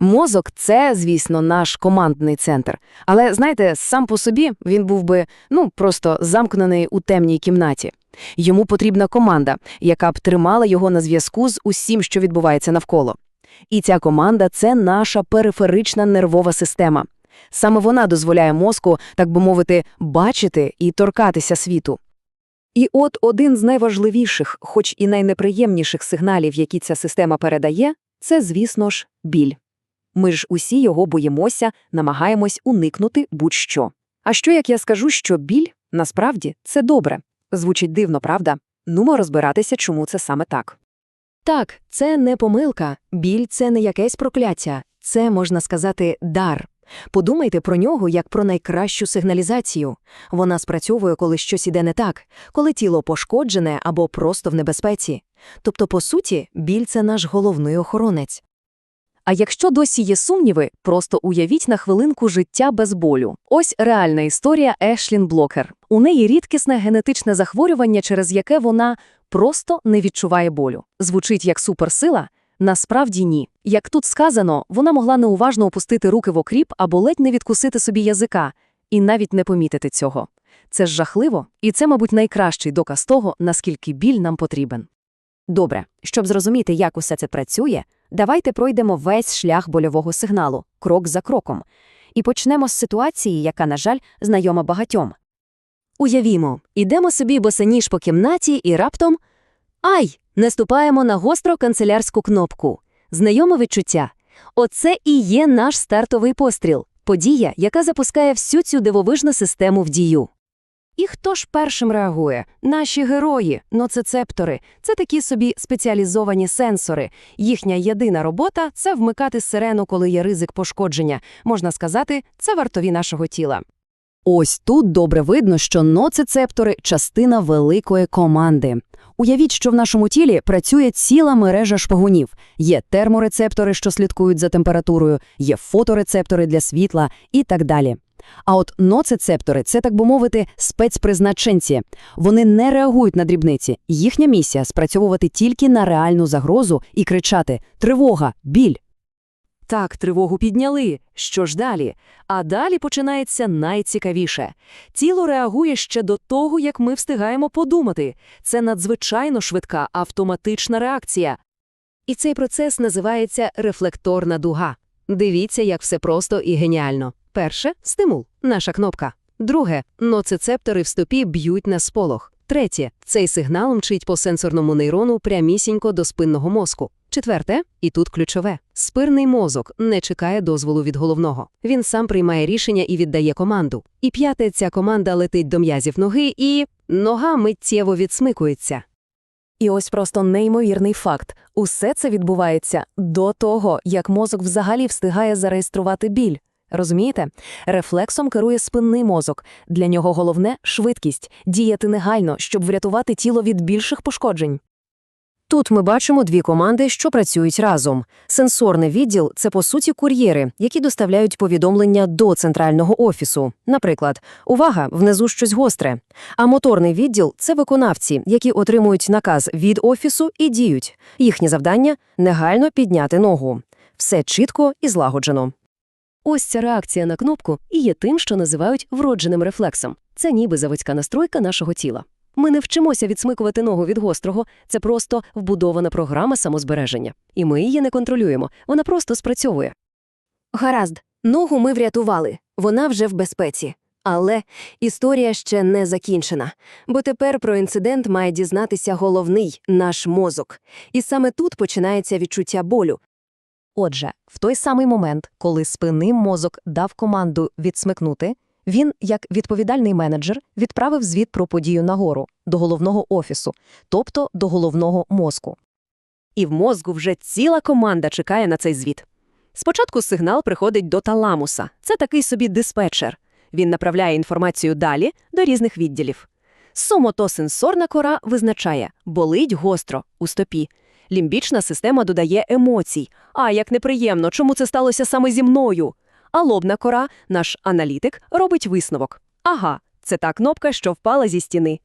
Мозок це, звісно, наш командний центр. Але знаєте, сам по собі він був би ну просто замкнений у темній кімнаті. Йому потрібна команда, яка б тримала його на зв'язку з усім, що відбувається навколо. І ця команда це наша периферична нервова система. Саме вона дозволяє мозку, так би мовити, бачити і торкатися світу. І от один з найважливіших, хоч і найнеприємніших сигналів, які ця система передає, це, звісно ж, біль. Ми ж усі його боїмося, намагаємось уникнути будь-що. А що як я скажу, що біль насправді це добре? Звучить дивно, правда? Нумо розбиратися, чому це саме так. Так, це не помилка, біль це не якесь прокляття, це, можна сказати, дар. Подумайте про нього як про найкращу сигналізацію. Вона спрацьовує, коли щось іде не так, коли тіло пошкоджене або просто в небезпеці. Тобто, по суті, біль це наш головний охоронець. А якщо досі є сумніви, просто уявіть на хвилинку життя без болю. Ось реальна історія Ешлін Блокер. У неї рідкісне генетичне захворювання, через яке вона просто не відчуває болю. Звучить як суперсила? Насправді ні. Як тут сказано, вона могла неуважно опустити руки в окріп або ледь не відкусити собі язика, і навіть не помітити цього. Це ж жахливо, і це, мабуть, найкращий доказ того, наскільки біль нам потрібен. Добре, щоб зрозуміти, як усе це працює, давайте пройдемо весь шлях больового сигналу, крок за кроком. І почнемо з ситуації, яка, на жаль, знайома багатьом. Уявімо, ідемо собі босоніж по кімнаті і раптом Ай! Наступаємо на гостро канцелярську кнопку. Знайоме відчуття. Оце і є наш стартовий постріл, подія, яка запускає всю цю дивовижну систему в дію. І хто ж першим реагує? Наші герої, ноцецептори. Це такі собі спеціалізовані сенсори. Їхня єдина робота це вмикати сирену, коли є ризик пошкодження. Можна сказати, це вартові нашого тіла. Ось тут добре видно, що ноцицептори – частина великої команди. Уявіть, що в нашому тілі працює ціла мережа шпигунів. Є терморецептори, що слідкують за температурою, є фоторецептори для світла і так далі. А от ноцицептори – це, так би мовити, спецпризначенці. Вони не реагують на дрібниці. Їхня місія – спрацьовувати тільки на реальну загрозу і кричати «Тривога! Біль!». Так, тривогу підняли. Що ж далі? А далі починається найцікавіше. Тіло реагує ще до того, як ми встигаємо подумати. Це надзвичайно швидка автоматична реакція. І цей процес називається рефлекторна дуга. Дивіться, як все просто і геніально. Перше – стимул, наша кнопка. Друге – ноцицептори в стопі б'ють на сполох. Третє – цей сигнал мчить по сенсорному нейрону прямісінько до спинного мозку. Четверте, і тут ключове, спирний мозок не чекає дозволу від головного. Він сам приймає рішення і віддає команду. І п'яте, ця команда летить до м'язів ноги, і нога миттєво відсмикується. І ось просто неймовірний факт. Усе це відбувається до того, як мозок взагалі встигає зареєструвати біль. Розумієте? Рефлексом керує спинний мозок. Для нього головне – швидкість, діяти негайно, щоб врятувати тіло від більших пошкоджень. Тут ми бачимо дві команди, що працюють разом. Сенсорний відділ – це, по суті, кур'єри, які доставляють повідомлення до центрального офісу. Наприклад, «Увага! Внизу щось гостре». А моторний відділ – це виконавці, які отримують наказ від офісу і діють. Їхнє завдання – негайно підняти ногу. Все чітко і злагоджено. Ось ця реакція на кнопку і є тим, що називають вродженим рефлексом. Це ніби заводська настройка нашого тіла. Ми не вчимося відсмикувати ногу від гострого, це просто вбудована програма самозбереження. І ми її не контролюємо, вона просто спрацьовує. Гаразд, ногу ми врятували, вона вже в безпеці. Але історія ще не закінчена, бо тепер про інцидент має дізнатися головний наш мозок. І саме тут починається відчуття болю. Отже, в той самий момент, коли спинний мозок дав команду відсмикнути, він, як відповідальний менеджер, відправив звіт про подію нагору, до головного офісу, тобто до головного мозку. І в мозку вже ціла команда чекає на цей звіт. Спочатку сигнал приходить до таламуса. Це такий собі диспетчер. Він направляє інформацію далі до різних відділів. Сомотосенсорна кора визначає – болить гостро, у стопі. Лімбічна система додає емоцій. А, як неприємно, чому це сталося саме зі мною? А лобна кора, наш аналітик, робить висновок. Ага, це та кнопка, що впала зі стіни.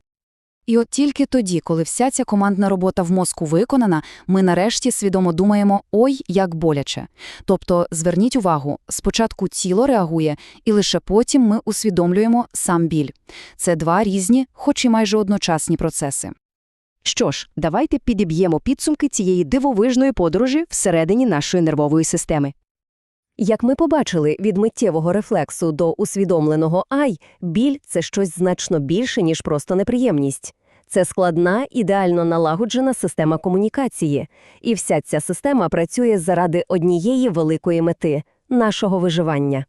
І от тільки тоді, коли вся ця командна робота в мозку виконана, ми нарешті свідомо думаємо «ой, як боляче». Тобто, зверніть увагу, спочатку тіло реагує, і лише потім ми усвідомлюємо сам біль. Це два різні, хоч і майже одночасні процеси. Що ж, давайте підіб'ємо підсумки цієї дивовижної подорожі всередині нашої нервової системи. Як ми побачили, від миттєвого рефлексу до усвідомленого «ай» біль – це щось значно більше, ніж просто неприємність. Це складна, ідеально налагоджена система комунікації. І вся ця система працює заради однієї великої мети – нашого виживання.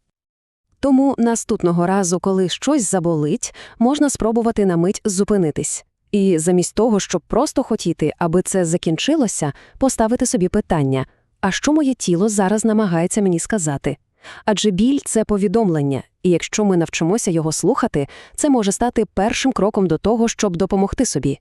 Тому наступного разу, коли щось заболить, можна спробувати на мить зупинитись. І замість того, щоб просто хотіти, аби це закінчилося, поставити собі питання – а що моє тіло зараз намагається мені сказати? Адже біль – це повідомлення, і якщо ми навчимося його слухати, це може стати першим кроком до того, щоб допомогти собі.